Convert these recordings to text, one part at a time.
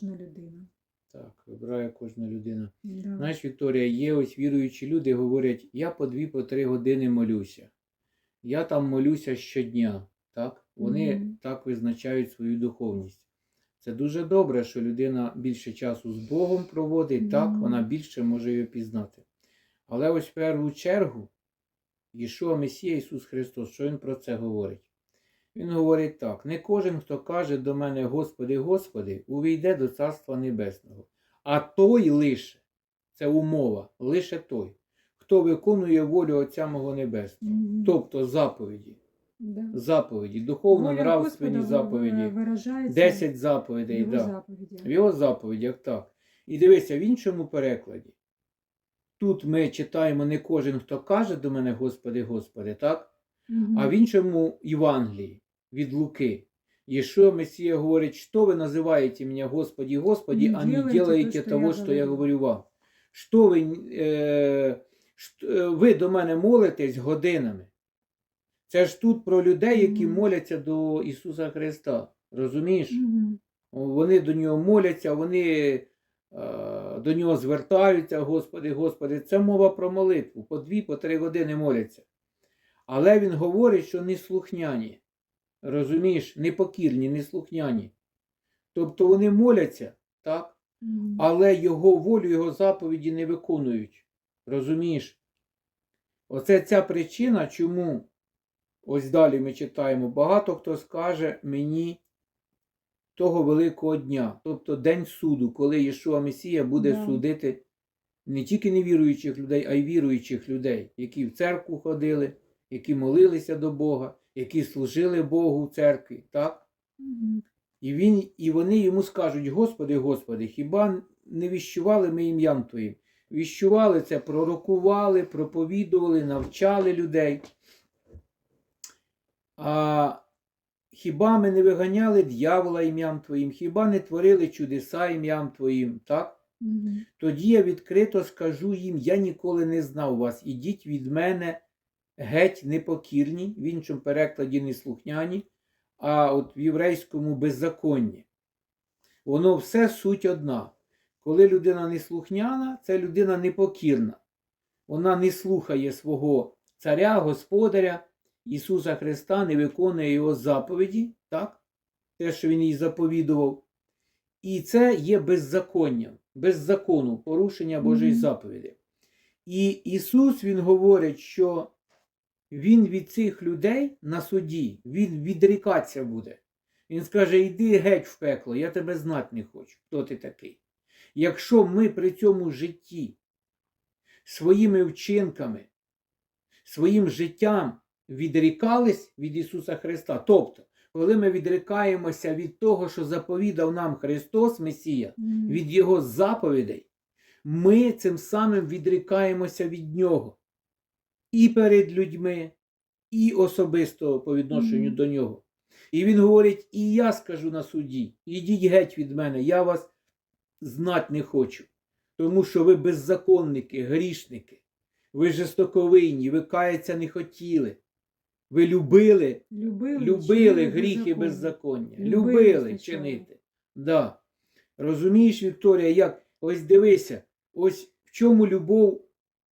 кожна людина. Так, вибирає кожна людина. Да. Знаєш, Вікторія, є ось віруючі люди, говорять, я по дві, по три години молюся. Я там молюся щодня. Так? Вони Мгм. так визначають свою духовність. Це дуже добре, що людина більше часу з Богом проводить, так, вона більше може його пізнати. Але ось в першу чергу, Ішуа Месія Ісус Христос, що Він про це говорить? Він говорить так: не кожен, хто каже до мене, Господи, Господи, увійде до Царства Небесного, а той лише, це умова, лише той, хто виконує волю Отця мого Небесного, Мгм. тобто заповіді, Да. заповіді, духовно нравственні заповіді, 10 заповідей. його Да. заповідях. В його заповідях так. І дивися, в іншому перекладі. Тут ми читаємо не кожен, хто каже до мене, Господи, Господи, так? Мгм. А в іншому Євангелії від Луки. Єшуа Месія говорить, що ви називаєте мене Господи, Господи, Не а не делаете то, того, що я говорю». вам. Що ви, е, ш- е, ви до мене молитесь годинами? Це ж тут про людей, які Мгм. моляться до Ісуса Христа. Розумієш? Мгм. Вони до нього моляться, вони е, до нього звертаються, Господи, Господи. Це мова про молитву. По дві, по три години моляться. Але він говорить, що не слухняні. Розумієш, непокірні, не слухняні. Тобто вони моляться, так? Але його волю, його заповіді не виконують. Розумієш? Оце ця причина, чому ось далі ми читаємо, багато хто скаже мені того великого дня, тобто День суду, коли Єшуа Месія буде Да. судити не тільки невіруючих людей, а й віруючих людей, які в церкву ходили, які молилися до Бога, які служили Богу в церкві. так? Мгм. І, він, і вони йому скажуть: Господи, Господи, хіба не віщували ми ім'ям Твоїм? Віщували це, пророкували, проповідували, навчали людей. А хіба ми не виганяли дьявола ім'ям Твоїм, хіба не творили чудеса ім'ям Твоїм? Так? Мгм. Тоді я відкрито скажу їм: я ніколи не знав вас, ідіть від мене геть непокірні, в іншому перекладі неслухняні, а от в єврейському беззаконні. Воно все суть одна. Коли людина неслухняна, це людина непокірна. Вона не слухає свого царя, господаря Ісуса Христа, не виконує Його заповіді, так? те, що Він їй заповідував. І це є беззаконням, без закону, порушення Божої заповіді. І Ісус Він говорить, що Він від цих людей на суді, Він відрікатися буде. Він скаже: йди геть в пекло, я тебе знати не хочу. Хто ти такий? Якщо ми при цьому житті своїми вчинками, своїм життям відрікались від Ісуса Христа, тобто, коли ми відрікаємося від того, що заповідав нам Христос, Месія, від Його заповідей, ми цим самим відрікаємося від Нього і перед людьми, і особисто по відношенню Мгм. до Нього. І Він говорить: і я скажу на суді: ідіть геть від мене, я вас знать не хочу, тому що ви беззаконники, грішники, ви жестоковинні, ви каяться не хотіли. Ви любили Любили, любили гріхи беззаконня. Любили Любили чинити. Да. Розумієш, Вікторія, як ось дивися, ось в чому любов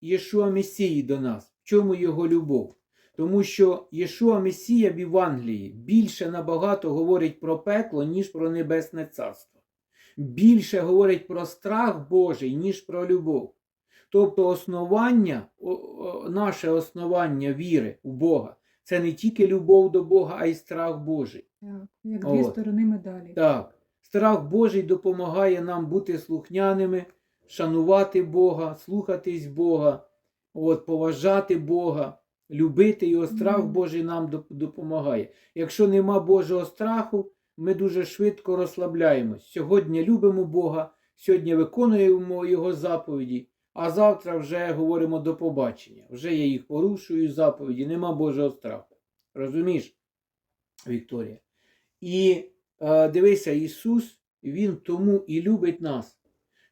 Єшуа Месії до нас, чому його любов. Тому що Єшуа Месія в Євангелії більше набагато говорить про пекло, ніж про небесне царство. Більше говорить про страх Божий, ніж про любов. Тобто основання, наше основання віри у Бога це не тільки любов до Бога, а й страх Божий. Так, як дві От. сторони медалі. Так, страх Божий допомагає нам бути слухняними, шанувати Бога, слухатись Бога, от, поважати Бога, любити його. Страх. Божий нам допомагає. Якщо нема Божого страху, ми дуже швидко розслабляємось. Сьогодні любимо Бога, сьогодні виконуємо Його заповіді, а завтра вже говоримо до побачення. Вже я їх порушую заповіді, нема Божого страху. Розумієш, Вікторія? І е, дивися, Ісус, Він тому і любить нас,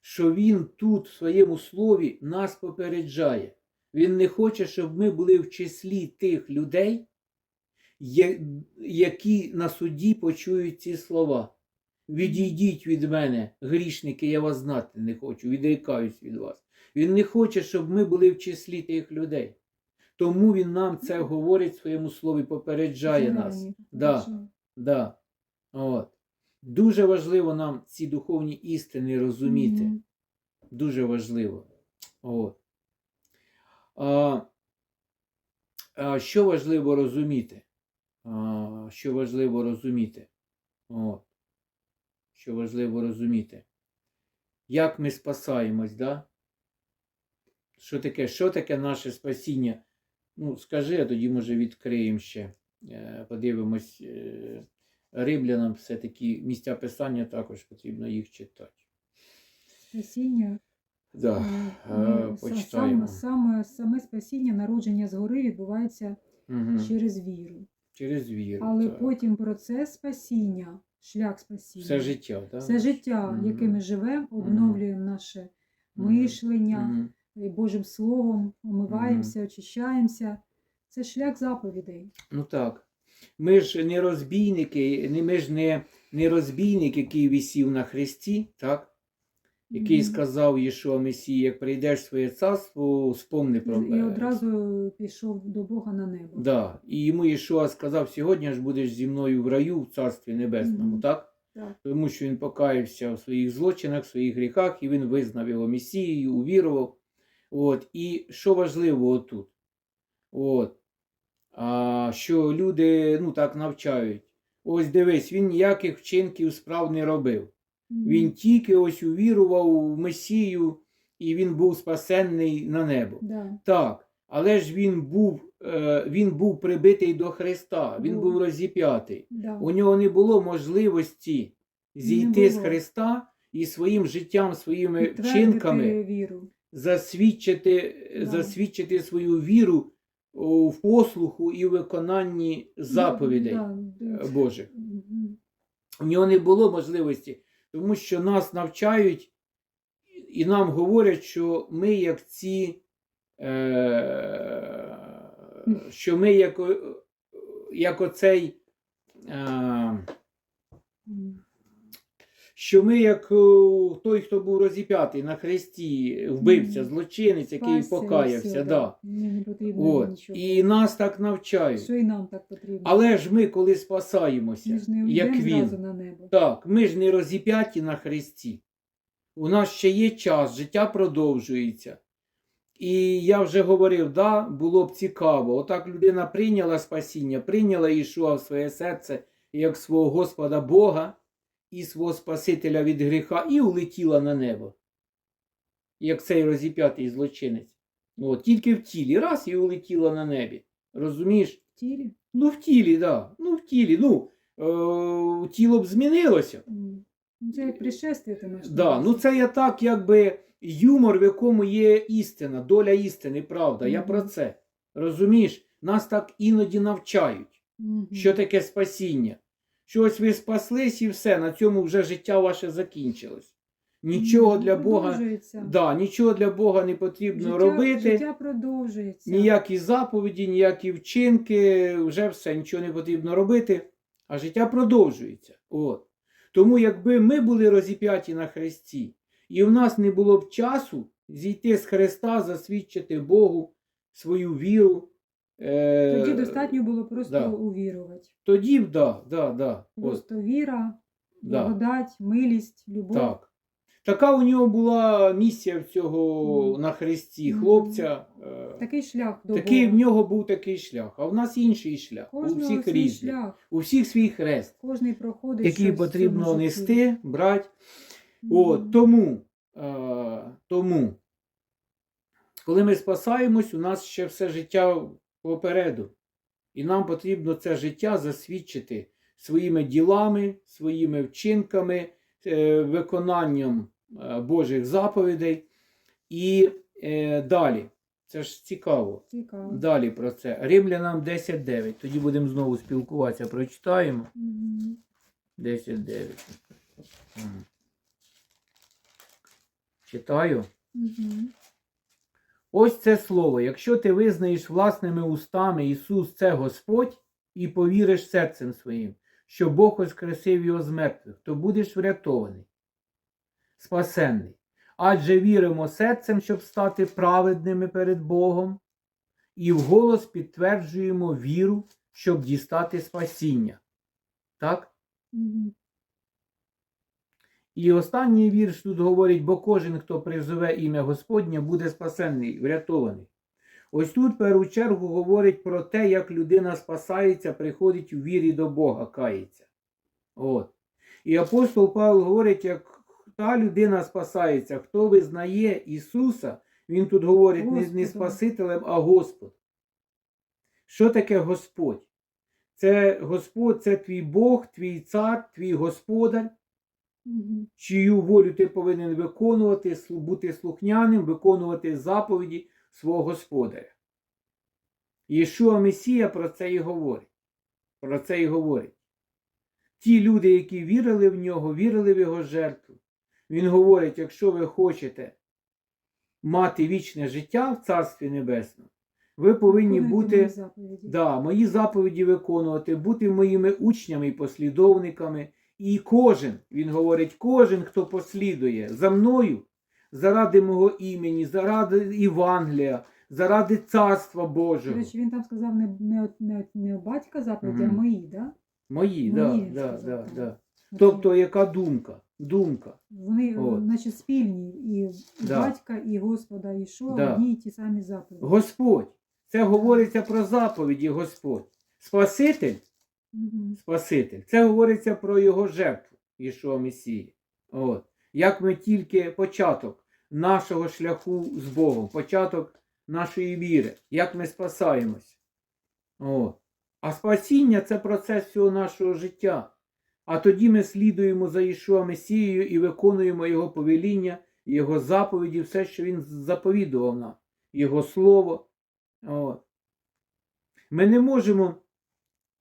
що Він тут, в своєму слові, нас попереджає. Він не хоче, щоб ми були в числі тих людей, які на суді почують ці слова. Відійдіть від мене, грішники, я вас знати не хочу, відрікаюсь від вас. Він не хоче, щоб ми були в числі тих людей. Тому він нам це говорить в своєму слові, попереджає нас. Да. Да. От. Дуже важливо нам ці духовні істини розуміти. Дуже важливо. От. Що важливо розуміти? Що важливо розуміти? От. Що важливо розуміти? Як ми спасаємось, да? Що таке, що таке наше спасіння? Ну, скажи, а тоді, може, відкриємо ще. Е, Подивимось. е, Римлянам все-таки місця писання також потрібно їх читати. Спасіння. Да. е, е, почитаємо. Саме, саме, саме спасіння, народження згори відбувається Мгм. через віру. Через віру. Але так. потім процес спасіння, шлях спасіння, Все життя, так? все життя, Мгм. яке ми живемо, обновлюємо наше Мгм. мишлення, і Божим Словом, омиваємося, очищаємося. Це шлях заповідей. Ну так. Ми ж не розбійники, ми ж не, не розбійник, який висів на хресті, так? Який сказав Єшуа Месії, як прийдеш в своє царство, спомни про І одразу пішов до Бога на небо. Да. І йому Єшуа сказав, сьогодні ж будеш зі мною в раю в Царстві Небесному, Мгм. так? Так. Тому що він покаявся в своїх злочинах, в своїх гріхах, і він визнав його Месією, увірував. От. І що важливо отут? От. А, що люди ну, так навчають. Ось дивись, він ніяких вчинків справ не робив. Він тільки ось увірував в Месію, і він був спасенний на небо. Да. Так, але ж він був, е, він був прибитий до Христа, він Був. був розіп'ятий. Да. У нього не було можливості зійти Не з. Христа і своїм життям, своїми Підтвердити вчинками віру. засвідчити, Да. засвідчити свою віру в послуху і виконанні заповідей Да, да. Божих. У нього не було можливості, тому що нас навчають і нам говорять, що ми як ці, е, що ми як, як оцей, е. Що ми як той, хто був розіп'ятий на хресті, вбивця, злочинець, який Спасся покаявся. все, да. Не потрібно От. нічого. І нас так навчають. Що і нам так потрібно. Але ж ми, коли спасаємося, Ми ж не як він, на небо. Так, ми ж не розіп'яті на хресті. У нас ще є час, життя продовжується. І я вже говорив, да, було б цікаво. Отак людина прийняла спасіння, прийняла Ішуа в своє серце як свого Господа Бога і свого Спасителя від гріха, і улетіла на небо. Як цей розіп'ятий злочинець. От, тільки в тілі, раз і улетіла на небі. Розумієш? В тілі. Ну, в тілі, так. Да. Ну, в тілі. Ну, е, тіло б змінилося. Ну, Це як пришествие ти маєш. Да, ну це я так, якби юмор, в якому є істина, доля істини, правда. Я про це. Розумієш, нас так іноді навчають, Мгм. що таке спасіння. Що ось ви спаслись і все, на цьому вже життя ваше закінчилось. Нічого Ну, для Бога, да, нічого для Бога не потрібно життя, робити. Життя продовжується. Ніякі заповіді, ніякі вчинки, вже все, нічого не потрібно робити, а життя продовжується. От. Тому якби ми були розіп'яті на хресті, і в нас не було б часу зійти з Христа, засвідчити Богу свою віру. Е, Тоді достатньо було просто да. увірувати. Тоді б, да, да, да. От, Просто віра, да. благодать, милість, любов. Так. Така у нього була місія в цього Мгм. на хресті Мгм. хлопця. е, Такий шлях до Такий в Бога. нього був такий шлях, а в нас інший шлях. у Кожного всіх свій різний. шлях. У всіх свій хрест, Кожний проходить. який щось в цьому потрібно житті. нести, брати. Мгм. От, тому, е, тому, коли ми спасаємось, у нас ще все життя попереду. І нам потрібно це життя засвідчити своїми ділами, своїми вчинками, е, виконанням е, Божих заповідей. І е, далі. Це ж цікаво. Цікаво. Далі про це. Римлянам 10.9. Тоді будемо знову спілкуватися. Прочитаємо. Мгм. 10.9. Мгм. Читаю. Ось це слово. Якщо ти визнаєш власними устами Ісус це Господь і повіриш серцем своїм, що Бог воскресив його з мертвих, то будеш врятований, спасенний. Адже віримо серцем, щоб стати праведними перед Богом, і вголос підтверджуємо віру, щоб дістати спасіння. Так? І останній вірш тут говорить, бо кожен, хто призове ім'я Господнє, буде спасенний, врятований. Ось тут, в першу чергу, говорить про те, як людина спасається, приходить у вірі до Бога, кається. От. І апостол Павло говорить, як та людина спасається, хто визнає Ісуса, він тут говорить не, не Спасителем, а Господом. Що таке Господь? Це Господь, це твій Бог, твій цар, твій господар. Чию волю ти повинен виконувати, бути слухняним, виконувати заповіді свого господаря. Єшуа Месія про це і говорить. Про це і говорить. Ті люди, які вірили в нього, вірили в його жертву. Він говорить: якщо ви хочете мати вічне життя в Царстві Небесному, ви повинні Виконуйте бути мої заповіді. Да, мої заповіді виконувати, бути моїми учнями і послідовниками. І кожен, він говорить, кожен, хто послідує за мною, заради мого імені, заради Євангелія, заради Царства До Божого. речі, він там сказав не, не, не, не батька заповіді, а мої, да? Мої, Мої, да, да, да, да. Тобто, яка думка? Думка. Вони, От. значить, спільні і, і Да. батька, і Господа, і що, Да. одні і ті самі заповіді. Господь. Це говориться про заповіді Господь. Спаситель. Спаситель. Це говориться про його жертву, Ішуа Месії. От. Як ми тільки початок нашого шляху з Богом, початок нашої віри, як ми спасаємось. От. А спасіння це процес всього нашого життя. А тоді ми слідуємо за Ішуа Месією і виконуємо Його повеління, Його заповіді, все, що Він заповідував нам, Його слово. От. Ми не можемо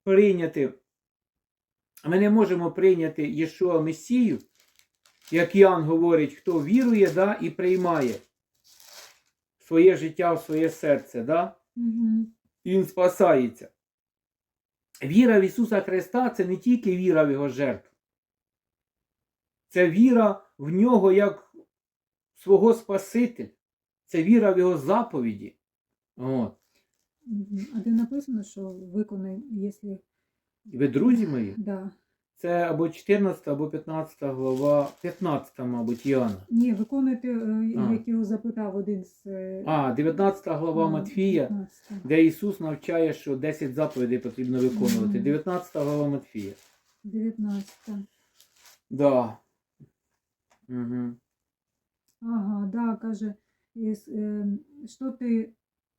прийняти, ми не можемо прийняти Єшуа Месію, як Ян говорить, хто вірує да, і приймає своє життя в своє серце, да, і він спасається. Віра в Ісуса Христа це не тільки віра в Його жертву. Це віра в нього як свого Спасителя. Це віра в Його заповіді. От. А де написано, що виконай, якщо... Ви друзі мої? Да. Це або 14, або 15 глава, 15, мабуть, Іоанна. Ні, виконуйте, е, як його запитав один з... е, А, 19 глава а, Матфія, 15. де Ісус навчає, що 10 заповідей потрібно виконувати. 19 глава Матфія. 19. Да. Угу. Ага, да, каже, эм, что ты,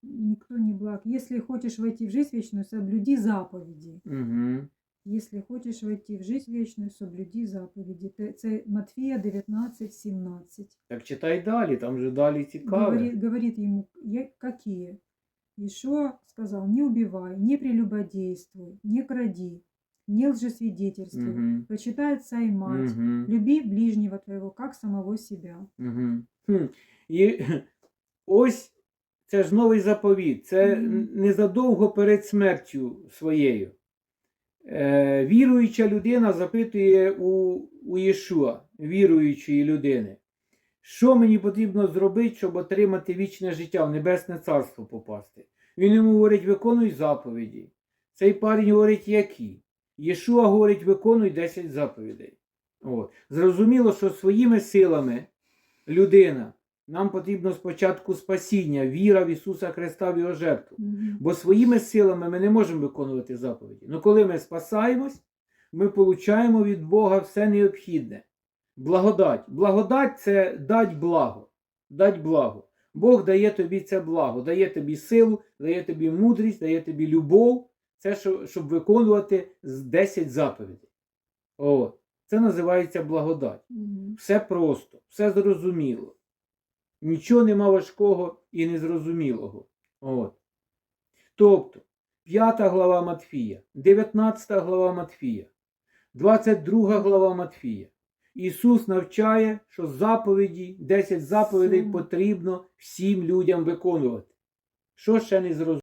никто не благ. Если хочешь войти в жизнь вечную, соблюди заповеди. Угу. Если хочешь войти в жизнь вечную, соблюди заповіді. Те- Це Матфія 19, 17. Так читай далі, там же далі цікаве. Говорит, говорит ему, «Я- какие? Ишо сказал, не убивай, не прелюбодействуй, не кради, не лжесвидетельствуй, Угу. почитай отца и мать, Угу. люби ближнего твоего, как самого себя. Угу. Хм. І ось це ж новий заповіт. Це незадовго перед смертю своєю. Е, віруюча людина запитує у, у Єшуа, віруючої людини, що мені потрібно зробити, щоб отримати вічне життя, в Небесне Царство попасти. Він йому говорить, виконуй заповіді. Цей парень говорить, які? Єшуа говорить, виконуй 10 заповідей. От. Зрозуміло, що своїми силами людина, нам потрібно спочатку спасіння, віра в Ісуса Христа в Його жертву. Мгм. Бо своїми силами ми не можемо виконувати заповіді. Ну коли ми спасаємось, ми получаємо від Бога все необхідне. Благодать. Благодать це дать благо. Дать благо. Бог дає тобі це благо, дає тобі силу, дає тобі мудрість, дає тобі любов. Це щоб виконувати 10 заповідей. О, це називається благодать. Мгм. Все просто, все зрозуміло. Нічого нема важкого і незрозумілого. От. Тобто, 5 глава Матфія, 19 глава Матфія, 22 глава Матфія. Ісус навчає, що заповіді, 10 заповідей потрібно всім людям виконувати. Що ще не зрозуміло?